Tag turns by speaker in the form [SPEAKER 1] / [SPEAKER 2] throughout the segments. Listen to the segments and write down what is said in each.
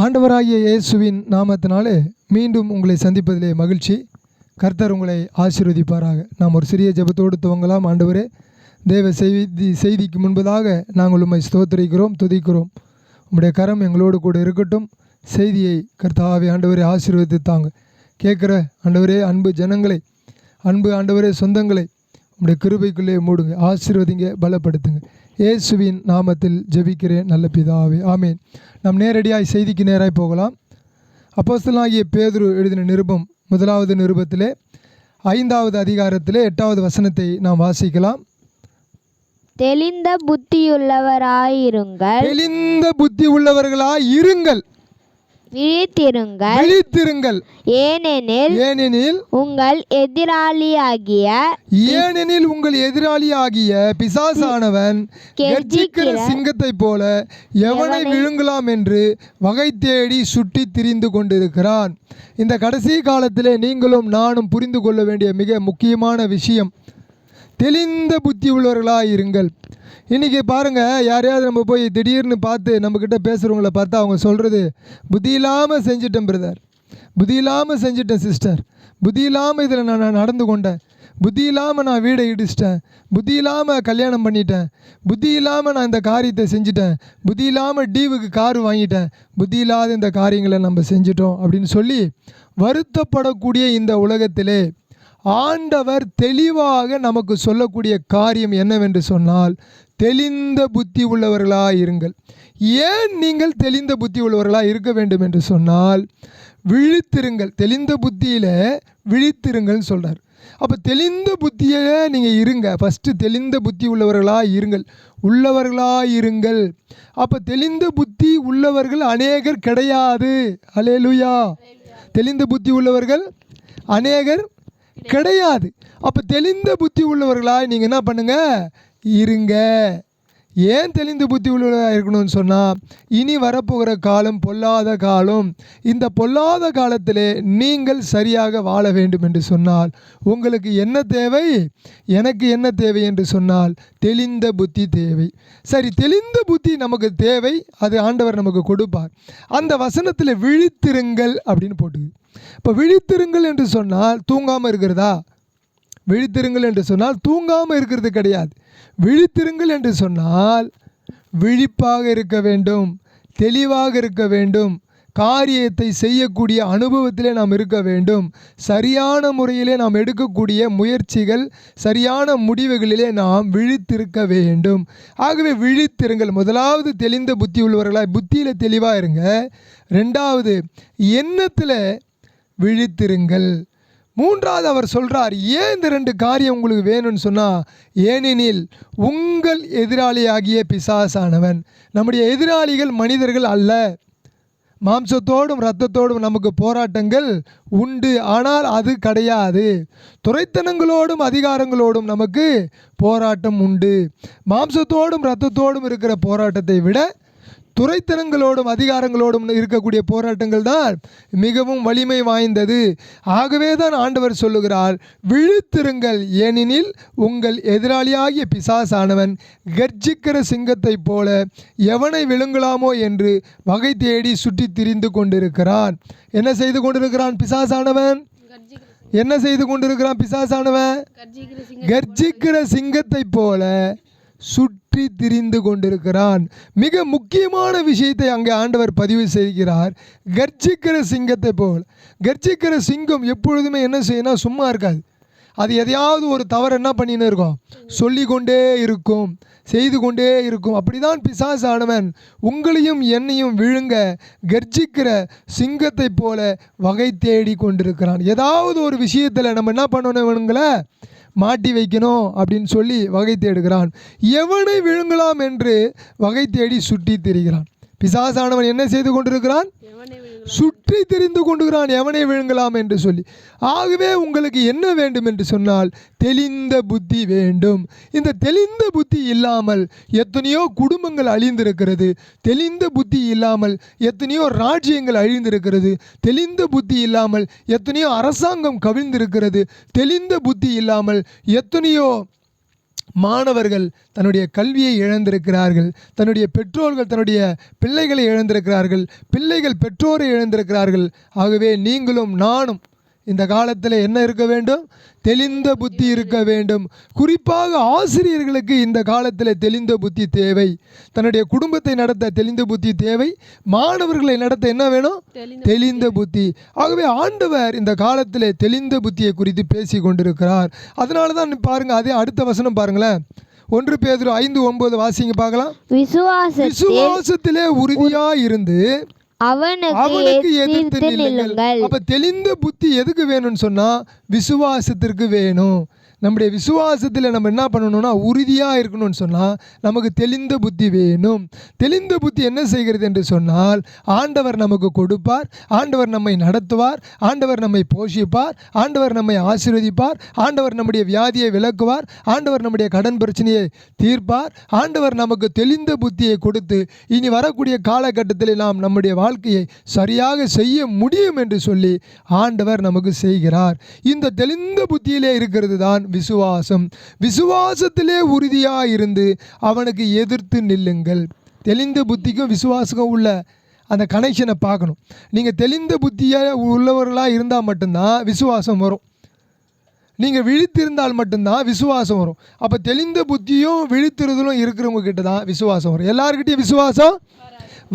[SPEAKER 1] ஆண்டவராகிய இயேசுவின் நாமத்தினாலே மீண்டும் உங்களை சந்திப்பதிலே மகிழ்ச்சி. கர்த்தர் உங்களை ஆசீர்வதிப்பாராக. நாம் ஒரு சிறிய ஜெபத்தோடு துவங்கலாம். ஆண்டவரே தேவ செய்தி செய்திக்கு முன்பதாக நாங்கள் உம்மை ஸ்தோத்திரிக்கிறோம் துதிக்கிறோம். உங்களுடைய கரம் எங்களோடு கூட இருக்கட்டும். செய்தியை கர்த்தாவே ஆண்டவரே ஆசீர்வதித்து தாங்க. கேட்குற ஆண்டவரே அன்பு ஜனங்களை அன்பு ஆண்டவரே சொந்தங்களை உங்களுடைய கிருபைக்குள்ளே மூடுங்க. ஆசீர்வதிங்க பலப்படுத்துங்க. இயேசுவின் நாமத்தில் ஜெபிக்கிறேன் நல்ல பிதாவே. ஆமேன். நாம் நேரடியாய் செய்திக்கு நேராய் போகலாம். அப்போஸ்தலனாகிய பேதுரு எழுதின நிருபம் முதலாவது நிருபத்திலே ஐந்தாவது அதிகாரத்திலே எட்டாவது வசனத்தை நாம் வாசிக்கலாம்.
[SPEAKER 2] தெளிந்த புத்தியுள்ளவராயிருங்கள்.
[SPEAKER 1] தெளிந்த புத்தி உள்ளவர்களாய் இருங்கள்
[SPEAKER 2] விழித்திருங்கள்.
[SPEAKER 1] விழித்திருங்கள்.
[SPEAKER 2] ஏனெனில்
[SPEAKER 1] ஏனெனில்
[SPEAKER 2] உங்கள் எதிராளியாகிய
[SPEAKER 1] ஏனெனில் உங்கள் எதிராளியாகிய பிசாசானவன் கர்ஜிக்கிற சிங்கத்தைப் போல எவனை விழுங்கலாம் என்று வகை தேடி சுற்றி திரிந்து கொண்டிருக்கிறான். இந்த கடைசி காலத்திலே நீங்களும் நானும் புரிந்து கொள்ள வேண்டிய மிக முக்கியமான விஷயம் தெளிந்த புத்தி உள்ளவர்களாக இருங்கள். இன்றைக்கி பாருங்கள் யாரையாவது நம்ம போய் திடீர்னு பார்த்து நம்மக்கிட்ட பேசுகிறவங்கள பார்த்தா அவங்க சொல்கிறது புத்தி இல்லாமல் செஞ்சிட்டேன் பிரதர் புத்தி இல்லாமல் செஞ்சிட்டேன் சிஸ்டர் புத்தி இல்லாமல் இதில் நான் நான் நடந்து கொண்டேன். புத்தி இல்லாமல் நான் வீடை இடிச்சிட்டேன். புத்தி இல்லாமல் கல்யாணம் பண்ணிட்டேன். புத்தி இல்லாமல் நான் இந்த காரியத்தை செஞ்சிட்டேன். புத்தி இல்லாமல் டீவுக்கு கார் வாங்கிட்டேன். புத்தி இல்லாத இந்த காரியங்களை நம்ம செஞ்சிட்டோம். அப்படின்னு சொல்லி வருத்தப்படக்கூடிய இந்த உலகத்திலே ஆண்டவர் தெளிவாக நமக்கு சொல்லக்கூடிய காரியம் என்னவென்று சொன்னால் தெளிந்த புத்தி உள்ளவர்களாக இருங்கள். ஏன் நீங்கள் தெளிந்த புத்தி உள்ளவர்களாக இருக்க வேண்டும் என்று சொன்னால் விழித்திருங்கள். தெளிந்த புத்தியில் விழித்திருங்கள்னு சொல்கிறார் அப்போ தெளிந்த புத்தியில் நீங்கள் இருங்க. ஃபஸ்ட்டு தெளிந்த புத்தி உள்ளவர்களாக இருங்கள். உள்ளவர்களாக இருங்கள். அப்போ தெளிந்த புத்தி உள்ளவர்கள் அநேகர் கிடையாது. அலேலுயா தெளிந்த புத்தி உள்ளவர்கள் அநேகர் கிடையாது. அப்போ தெளிந்த புத்தி உள்ளவர்களாக நீங்கள் என்ன பண்ணுங்க? இருங்க. ஏன் தெளிந்து புத்தி உள்ளவர்களாக இருக்கணும்னு சொன்னால் இனி வரப்போகிற காலம் பொல்லாத காலம். இந்த பொல்லாத காலத்திலே நீங்கள் சரியாக வாழ வேண்டும் என்று சொன்னால் உங்களுக்கு என்ன தேவை? எனக்கு என்ன தேவை என்று சொன்னால் தெளிந்த புத்தி தேவை. சரி தெளிந்த புத்தி நமக்கு தேவை அது ஆண்டவர் நமக்கு கொடுப்பார். அந்த வசனத்தில் விழித்திருங்கள் அப்படின்னு போட்டுது. இப்போ விழித்திருங்கள் என்று சொன்னால் தூங்காமல் இருக்கிறதா? விழித்திருங்கள் என்று சொன்னால் தூங்காமல் இருக்கிறது கிடையாது. விழித்திருங்கள் என்று சொன்னால் விழிப்பாக இருக்க வேண்டும் தெளிவாக இருக்க வேண்டும் காரியத்தை செய்யக்கூடிய அனுபவத்திலே நாம் இருக்க வேண்டும் சரியான முறையிலே நாம் எடுக்கக்கூடிய முயற்சிகள் சரியான முடிவுகளிலே நாம் விழித்திருக்க வேண்டும். ஆகவே விழித்திருங்கள். முதலாவது தெளிந்த புத்தி உள்ளவர்களாக புத்தியில் தெளிவாக இருங்க. ரெண்டாவது எண்ணத்தில் விழித்திருங்கள். மூன்றாவது அவர் சொல்கிறார் ஏன் இந்த ரெண்டு காரியம் உங்களுக்கு வேணும்னு சொன்னால் ஏனெனில் உங்கள் எதிராளியாகிய பிசாசானவன். நம்முடைய எதிராளிகள் மனிதர்கள் அல்ல. மாம்சத்தோடும் இரத்தத்தோடும் நமக்கு போராட்டங்கள் உண்டு ஆனால் அது கிடையாது. துறைத்தனங்களோடும் அதிகாரங்களோடும் நமக்கு போராட்டம் உண்டு. மாம்சத்தோடும் இரத்தத்தோடும் இருக்கிற போராட்டத்தை விட துறைத்தனங்களோடும் அதிகாரங்களோடும் இருக்கக்கூடிய போராட்டங்கள் தான் மிகவும் வலிமை வாய்ந்தது. ஆகவே தான் ஆண்டவர் சொல்லுகிறார் விழித்திருங்கள் ஏனெனில் உங்கள் எதிராளியாகிய பிசாசானவன் கர்ஜிக்கிற சிங்கத்தைப் போல எவனை விழுங்கலாமோ என்று வகை தேடி சுற்றி திரிந்து கொண்டிருக்கிறான். என்ன செய்து கொண்டிருக்கிறான் பிசாசானவன்? என்ன செய்து கொண்டிருக்கிறான் பிசாசானவன்? கர்ஜிக்கிற சிங்கத்தைப் போல சுற்றி திரிந்து கொண்டிருக்கிறான். மிக முக்கியமான விஷயத்தை அங்கே ஆண்டவர் பதிவு செய்கிறார். கர்ஜிக்கிற சிங்கத்தை போல். கர்ஜிக்கிற சிங்கம் எப்பொழுதுமே என்ன செய்யணும் சும்மா இருக்காது. அது எதையாவது ஒரு தவறு என்ன பண்ணின்னு இருக்கும். சொல்லி கொண்டே இருக்கும். செய்து கொண்டே இருக்கும். அப்படிதான் பிசாசானவன் உங்களையும் என்னையும் விழுங்க கர்ஜிக்கிற சிங்கத்தைப் போல வகை தேடி கொண்டிருக்கிறான். ஏதாவது ஒரு விஷயத்தில் நம்ம என்ன பண்ணணும் வேணுங்களே மாட்டி வைக்கணும் அப்படின்னு சொல்லி வகை தேடுகிறான். எவனை விழுங்கலாம் என்று வகை தேடி சுட்டி திரிகிறான். பிசாசானவன் என்ன செய்து கொண்டிருக்கிறான்? சுற்றி தெரிந்து கொண்டுகிறான் எவனை விழுங்கலாம் என்று சொல்லி. ஆகவே உங்களுக்கு என்ன வேண்டும் என்று சொன்னால் தெளிந்த புத்தி வேண்டும். இந்த தெளிந்த புத்தி இல்லாமல் எத்தனையோ குடும்பங்கள் அழிந்திருக்கிறது. தெளிந்த புத்தி இல்லாமல் எத்தனையோ ராஜ்யங்கள் அழிந்திருக்கிறது. தெளிந்த புத்தி இல்லாமல் எத்தனையோ அரசாங்கம் கவிழ்ந்திருக்கிறது. தெளிந்த புத்தி இல்லாமல் எத்தனையோ மாணவர்கள் தன்னுடைய கல்வியை இழந்திருக்கிறார்கள் தன்னுடைய பெற்றோர்கள் தன்னுடைய பிள்ளைகளை இழந்திருக்கிறார்கள் பிள்ளைகள் பெற்றோரை இழந்திருக்கிறார்கள். ஆகவே நீங்களும் நானும் இந்த காலத்தில் என்ன இருக்க வேண்டும்? தெளிந்த புத்தி இருக்க வேண்டும். குறிப்பாக ஆசிரியர்களுக்கு இந்த காலத்தில் தெளிந்த புத்தி தேவை. தன்னுடைய குடும்பத்தை நடத்த தெளிந்த புத்தி தேவை. மாணவர்களை நடத்த என்ன வேணும்? தெளிந்த புத்தி. ஆகவே ஆண்டவர் இந்த காலத்தில் தெளிந்த புத்தியை குறித்து பேசி கொண்டிருக்கிறார். அதனால தான் பாருங்க அதே அடுத்த வசனம் பாருங்களேன். ஒன்று பேதுரு ஐந்து ஒன்பது வாசிங்க பார்க்கலாம்.
[SPEAKER 2] விசுவாசத்தில்
[SPEAKER 1] விசுவாசத்திலே உறுதியா இருந்து
[SPEAKER 2] அவனுக்கு
[SPEAKER 1] எதிர்த்து நில்லுங்கள். அப்ப தெளிந்த புத்தி எதுக்கு வேணும்னு சொன்னா விசுவாசத்திற்கு வேணும். நம்முடைய விசுவாசத்தில் நம்ம என்ன பண்ணணும்னா உறுதியாக இருக்கணும்னு சொன்னால் நமக்கு தெளிந்த புத்தி வேணும். தெளிந்த புத்தி என்ன செய்கிறது என்று சொன்னால் ஆண்டவர் நமக்கு கொடுப்பார் ஆண்டவர் நம்மை நடத்துவார் ஆண்டவர் நம்மை போஷிப்பார் ஆண்டவர் நம்மை ஆசீர்வதிப்பார் ஆண்டவர் நம்முடைய வியாதியை விளக்குவார் ஆண்டவர் நம்முடைய கடன் பிரச்சனையை தீர்ப்பார் ஆண்டவர் நமக்கு தெளிந்த புத்தியை கொடுத்து இனி வரக்கூடிய காலகட்டத்தில் நாம் நம்முடைய வாழ்க்கையை சரியாக செய்ய முடியும் என்று சொல்லி ஆண்டவர் நமக்கு செய்கிறார். இந்த தெளிந்த புத்தியிலே இருக்கிறது தான் விசுவாசம். விசுவாசத்திலே உறுதியாக இருந்து அவனுக்கு எதிர்த்து நில்லுங்கள். தெளிந்த புத்திக்கும் விசுவாசக்கும் உள்ள அந்த கனெக்ஷனை பார்க்கணும். நீங்கள் தெளிந்த புத்தியாக உள்ளவர்களாக இருந்தால் மட்டும்தான் விசுவாசம் வரும். நீங்கள் விழித்திருந்தால் மட்டும்தான் விசுவாசம் வரும். அப்போ தெளிந்த புத்தியும் விழித்திருதலும் இருக்கிறவங்க கிட்ட தான் விசுவாசம் வரும். எல்லாருக்கிட்டையும் விசுவாசம்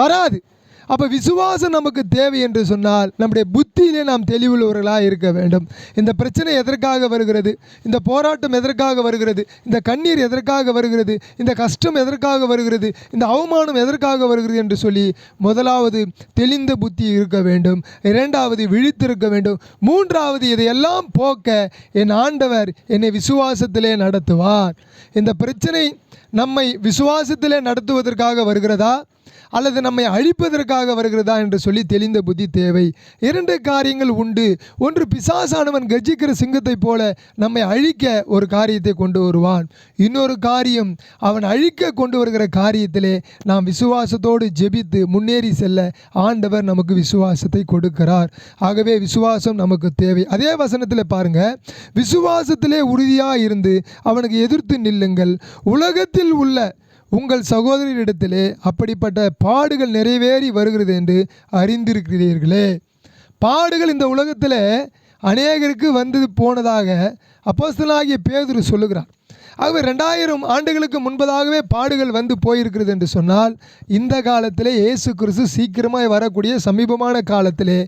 [SPEAKER 1] வராது. அப்போ விசுவாசம் நமக்கு தேவை என்று சொன்னால் நம்முடைய புத்தியிலே நாம் தெளிவுள்ளவர்களாக இருக்க வேண்டும். இந்த பிரச்சனை எதற்காக வருகிறது? இந்த போராட்டம் எதற்காக வருகிறது? இந்த கண்ணீர் எதற்காக வருகிறது? இந்த கஷ்டம் எதற்காக வருகிறது? இந்த அவமானம் எதற்காக வருகிறது என்று சொல்லி முதலாவது தெளிந்த புத்தி இருக்க வேண்டும். இரண்டாவது விழித்திருக்க வேண்டும். மூன்றாவது இதையெல்லாம் போக்க என் ஆண்டவர் என்னை விசுவாசத்திலே நடத்துவார். இந்த பிரச்சனை நம்மை விசுவாசத்திலே நடத்துவதற்காக வருகிறதா? அல்லது நம்மை அழிப்பதற்காக வருகிறதா என்று சொல்லி தெளிந்த புத்தி தேவை. இரண்டு காரியங்கள் உண்டு. ஒன்று பிசாசானவன் கர்ஜிக்கிற சிங்கத்தைப் போல நம்மை அழிக்க ஒரு காரியத்தை கொண்டு வருவான். இன்னொரு காரியம் அவன் அழிக்க கொண்டு வருகிற காரியத்திலே நாம் விசுவாசத்தோடு ஜெபித்து முன்னேறி செல்ல ஆண்டவர் நமக்கு விசுவாசத்தை கொடுக்கிறார். ஆகவே விசுவாசம் நமக்கு தேவை. அதே வசனத்தில் பாருங்க. விசுவாசத்திலே உறுதியாக இருந்து அவனுக்கு எதிர்த்து நில்லுங்கள். உலகத்தில் உள்ள உங்கள் சகோதரரிடத்திலே அப்படிப்பட்ட பாடுகள் நிறைவேறி வருகிறது என்று அறிந்திருக்கிறீர்களே. பாடுகள் இந்த உலகத்தில் அநேகருக்கு வந்து போனதாக அப்போஸ்தலாகிய பேதுரு சொல்லுகிறார். ஆகவே ரெண்டாயிரம் ஆண்டுகளுக்கு முன்பதாகவே பாடுகள் வந்து போயிருக்கிறது என்று சொன்னால் இந்த காலத்தில் இயேசு கிறிஸ்து சீக்கிரமாய் வரக்கூடிய சமீபமான காலத்திலே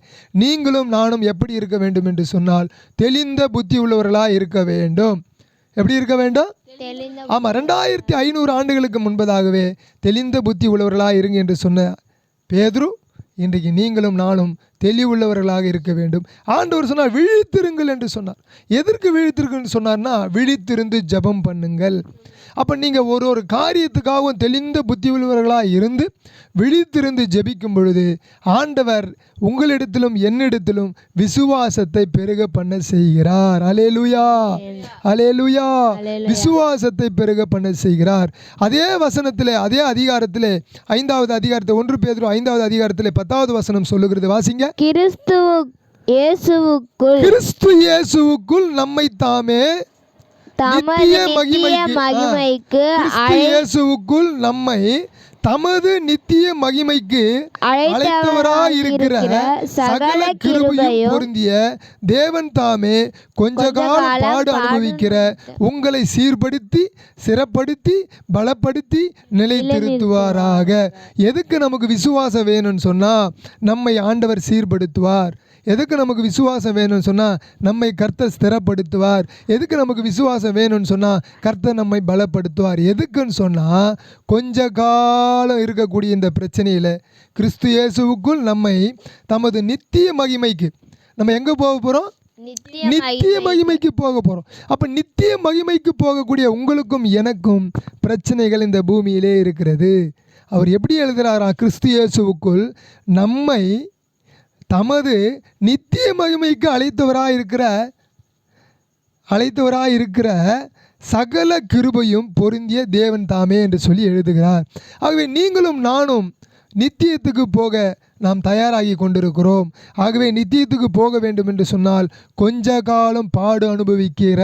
[SPEAKER 1] நீங்களும் நானும் எப்படி இருக்க வேண்டும் என்று சொன்னால் தெளிந்த புத்தி உள்ளவர்களாக இருக்க வேண்டும். எப்படி இருக்க வேண்டும்? ஆமாம் ரெண்டாயிரத்தி ஐநூறு ஆண்டுகளுக்கு முன்பதாகவே தெளிந்த புத்தி உள்ளவர்களாக இருங்க என்று சொன்ன பேதுரு இன்றைக்கு நீங்களும் நானும் தெளிவுள்ளவர்களாக இருக்க வேண்டும். ஆண்டவர் சொன்னார் விழித்திருங்கள் என்று சொன்னார். எதற்கு விழித்திருக்குன்னு சொன்னார்னா விழித்திருந்து ஜெபம் பண்ணுங்கள். அப்போ நீங்கள் ஒரு ஒரு காரியத்துக்காகவும் தெளிந்த புத்தி உள்ளவர்களாக இருந்து விழித்திருந்து ஜெபிக்கும் பொழுது ஆண்டவர் உங்களிடத்திலும் என்னிடத்திலும் விசுவாசத்தை பெருக பண்ண செய்கிறார். அலேலுயா அலேலுயா விசுவாசத்தை பெருக பண்ண செய்கிறார். அதே வசனத்தில் அதே அதிகாரத்தில் ஐந்தாவது அதிகாரத்தை ஒன்று பேதுரு ஐந்தாவது அதிகாரத்தில் பத்தாவது வசனம் சொல்லுகிறது. வாசிங்க.
[SPEAKER 2] கிறிஸ்துவு இயேசுவுக்குள்
[SPEAKER 1] கிறிஸ்து இயேசுவுக்குள் நம்மை தாமே
[SPEAKER 2] தமது
[SPEAKER 1] நித்திய மகிமைக்கு- இயேசுவுக்குள் நம்மை தமது நித்திய மகிமைக்கு அழைத்தவராய் இருக்கிற சகல கிருபையும் பொருந்திய தேவன் தாமே கொஞ்ச காலம் பாடு அனுபவிக்கிற உங்களை சீர்படுத்தி சிறப்படுத்தி பலப்படுத்தி நிலைத்திருத்துவாராக எதுக்கு நமக்கு விசுவாசம் வேணும்னு சொன்னா நம்மை ஆண்டவர் சீர்படுத்துவார். எதுக்கு நமக்கு விசுவாசம் வேணும்னு சொன்னால் நம்மை கர்த்தர் ஸ்திரப்படுத்துவார். எதுக்கு நமக்கு விசுவாசம் வேணும்னு சொன்னால் கர்த்தர் நம்மை பலப்படுத்துவார். எதுக்குன்னு சொன்னால் கொஞ்ச காலம் இருக்கக்கூடிய இந்த பிரச்சனையில் கிறிஸ்து இயேசுவுக்குள் நம்மை தமது நித்திய மகிமைக்கு நம்ம எங்கே போக போகிறோம்
[SPEAKER 2] நித்திய
[SPEAKER 1] மகிமைக்கு. போக போகிறோம் அப்போ நித்திய மகிமைக்கு போகக்கூடிய உங்களுக்கும் எனக்கும் பிரச்சனைகள் இந்த பூமியிலே இருக்கிறது. அவர் எப்படி எழுதுகிறாரா கிறிஸ்து இயேசுவுக்குள் நம்மை தமது நித்திய மகிமைக்கு அழைத்தவராக இருக்கிற அழைத்தவராக இருக்கிற சகல கிருபையும் பொருந்திய தேவன் தாமே என்று சொல்லி எழுதுகிறார். ஆகவே நீங்களும் நானும் நித்தியத்துக்கு போக நாம் தயாராகி கொண்டிருக்கிறோம். ஆகவே நித்தியத்துக்கு போக வேண்டும் என்று சொன்னால் கொஞ்ச காலம் பாடு அனுபவிக்கிற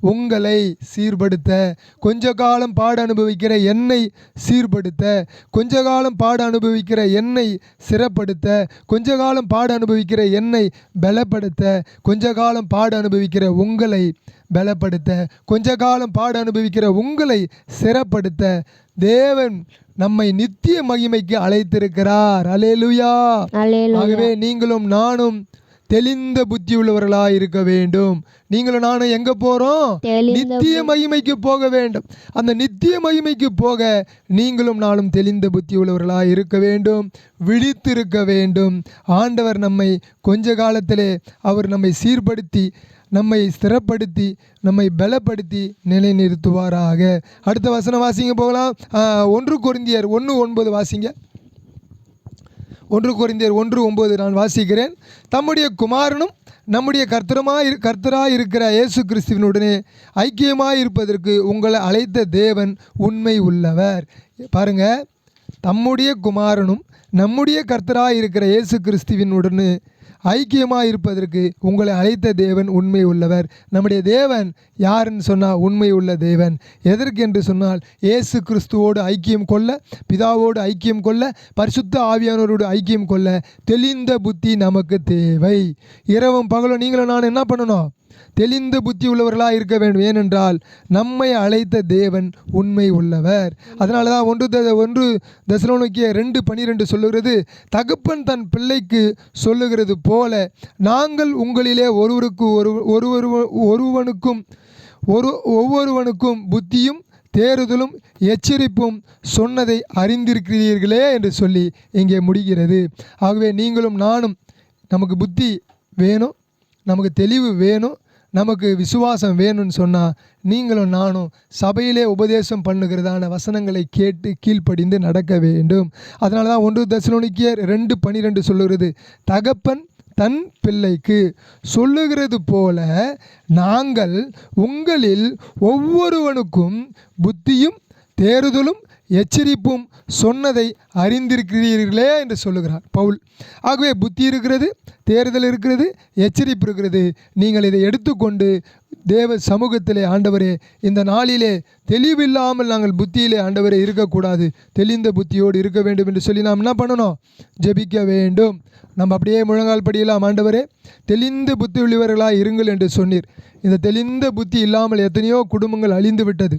[SPEAKER 1] உங்களை சீர்படுத்த கொஞ்ச காலம் பாடு அனுபவிக்கிற என்னை சீர்படுத்த கொஞ்ச காலம் பாடு அனுபவிக்கிற என்னை சிறப்படுத்த கொஞ்ச காலம் பாடு அனுபவிக்கிற என்னை பலப்படுத்த கொஞ்ச காலம் பாடு அனுபவிக்கிற உங்களை பலப்படுத்த கொஞ்ச காலம் பாடு அனுபவிக்கிற உங்களை சிறப்படுத்த தேவன் நம்மை நித்திய மகிமைக்கு அழைத்திருக்கிறார். அலேலுயா ஆகவே நீங்களும் நானும் தெளிந்த புத்தி உள்ளவர்களாய் இருக்க வேண்டும். நீங்களும் நானும் எங்க போறோம்? நித்திய மகிமைக்கு போக வேண்டும். அந்த நித்திய மகிமைக்கு போக நீங்களும் நானும் தெளிந்த புத்தி உள்ளவர்களாய் இருக்க வேண்டும். விழித்திருக்க வேண்டும். ஆண்டவர் நம்மை கொஞ்ச காலத்திலே அவர் நம்மை சீர்படுத்தி நம்மை ஸ்திரப்படுத்தி நம்மை பலப்படுத்தி நிலைநிறுத்துவாராக. அடுத்த வசனம் வாசிங்க போகலாம். ஒன்று கொரிந்தியர் ஒன்று ஒன்பது வாசிங்க. ஒன்று குறைந்தர் ஒன்று ஒம்பது நான் வாசிக்கிறேன். தம்முடைய குமாரனும் நம்முடைய கர்த்தருமாய் இரு இருக்கிற இயேசு கிறிஸ்துவினுடனே ஐக்கியமாக இருப்பதற்கு உங்களை அழைத்த தேவன் உண்மை உள்ளவர். பாருங்க தம்முடைய குமாரனும் நம்முடைய கர்த்தராக இருக்கிற இயேசு கிறிஸ்துவினுடனே ஐக்கியமாக இருப்பதற்கு உங்களை அழைத்த தேவன் உண்மை உள்ளவர் நம்முடைய தேவன் யாருன்னு சொன்னால் உண்மை உள்ள தேவன். எதற்கு என்று சொன்னால் இயேசு கிறிஸ்துவோடு ஐக்கியம் கொள்ள பிதாவோடு ஐக்கியம் கொள்ள பரிசுத்த ஆவியானவரோடு ஐக்கியம் கொள்ள தெளிந்த புத்தி நமக்கு தேவை. இரவும் பகலும் நீங்களும் நான் என்ன பண்ணணும்? தெளிந்த புத்தி உள்ளவர்களாக இருக்க வேண்டும். ஏனென்றால் நம்மை அழைத்த தேவன் உண்மை உள்ளவர். அதனால தான் ஒன்று த ஒன்று தசலோனிக்கிய ரெண்டு பனிரெண்டு சொல்லுகிறது தகப்பன் தன் பிள்ளைக்கு சொல்லுகிறது போல நாங்கள் உங்களிலே ஒருவருக்கு ஒரு ஒருவர் ஒருவனுக்கும் ஒரு ஒவ்வொருவனுக்கும் புத்தியும் தேறுதலும் எச்சரிப்பும் சொன்னதை அறிந்திருக்கிறீர்களே என்று சொல்லி இங்கே முடிகிறது. ஆகவே நீங்களும் நானும் நமக்கு புத்தி வேணும் நமக்கு தெளிவு வேணும் நமக்கு விசுவாசம் வேணும்னு சொன்னால் நீங்களும் நானும் சபையிலே உபதேசம் பண்ணுகிறதான வசனங்களை கேட்டு கீழ்ப்படிந்து நடக்க வேண்டும். அதனால தான் ஒன்று தசலோனிக்கியர் ரெண்டு பனிரெண்டு சொல்லுகிறது தகப்பன் தன் பிள்ளைக்கு சொல்லுகிறது போல நாங்கள் உங்களில் ஒவ்வொருவனுக்கும் புத்தியும் தேறுதலும் எச்சரிப்பும் சொன்னதை அறிந்திருக்கிறீர்களே என்று சொல்லுகிறார் பவுல். ஆகவே புத்தி இருக்கிறது தேர்தல் இருக்கிறது எச்சரிப்பு இருக்கிறது. நீங்கள் இதை எடுத்துக்கொண்டு தேவ சமூகத்திலே ஆண்டவரே இந்த நாளிலே தெளிவில்லாமல் நாங்கள் புத்தியிலே ஆண்டவரே இருக்கக்கூடாது. தெளிந்த புத்தியோடு இருக்க வேண்டும் என்று சொல்லி நாம் என்ன பண்ணணும்? ஜெபிக்க வேண்டும். நம்ம அப்படியே முழங்கால் படியெல்லாம் ஆண்டவரே தெளிந்த புத்தி உள்ளவர்களாக இருங்கள் என்று சொன்னீர். இந்த தெளிந்த புத்தி இல்லாமல் எத்தனையோ குடும்பங்கள் அழிந்து விட்டது.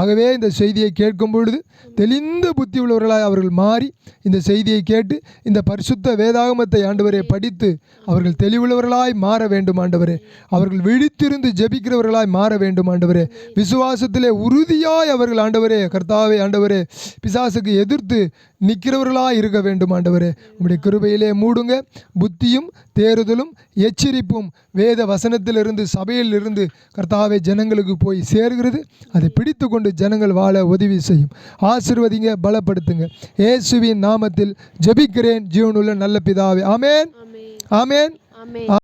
[SPEAKER 1] ஆகவே இந்த செய்தியை கேட்கும் பொழுது தெளிந்த புத்தி உள்ளவர்களாய் அவர்கள் மாறி இந்த செய்தியை கேட்டு இந்த பரிசுத்த வேதாகமத்தை ஆண்டவரே படித்து அவர்கள் தெளிவுள்ளவர்களாய் மாற வேண்டும் ஆண்டவரே. அவர்கள் விழித்திருந்து ஜெபிக்கிறவர்களாய் மாற வேண்டும் ஆண்டவரே. விசுவாசத்திலே உறுதியாய் அவர்கள் ஆண்டவரே கர்த்தாவை ஆண்டவரே பிசாசுக்கு எதிர்த்து நிற்கிறவர்களாய் இருக்க வேண்டும் ஆண்டவரே. உங்களுடைய கிருபையிலே மூடுங்க. புத்தியும் தேறுதலும் எச்சரிப்பும் வேத வசனத்திலிருந்து சபையிலிருந்து கர்த்தாவே ஜனங்களுக்கு போய் சேர்கிறது. அதை பிடித்து கொண்டு ஜனங்கள் வாழ உதவி செய்யும். ஆசிர்வதிங்க பலப்படுத்துங்க. இயேசுவின் நாமத்தில் ஜெபிக்கிறேன். ஜீவனுள்ள நல்ல பிதாவே. ஆமேன். ஆமேன்.
[SPEAKER 2] ஆமென்.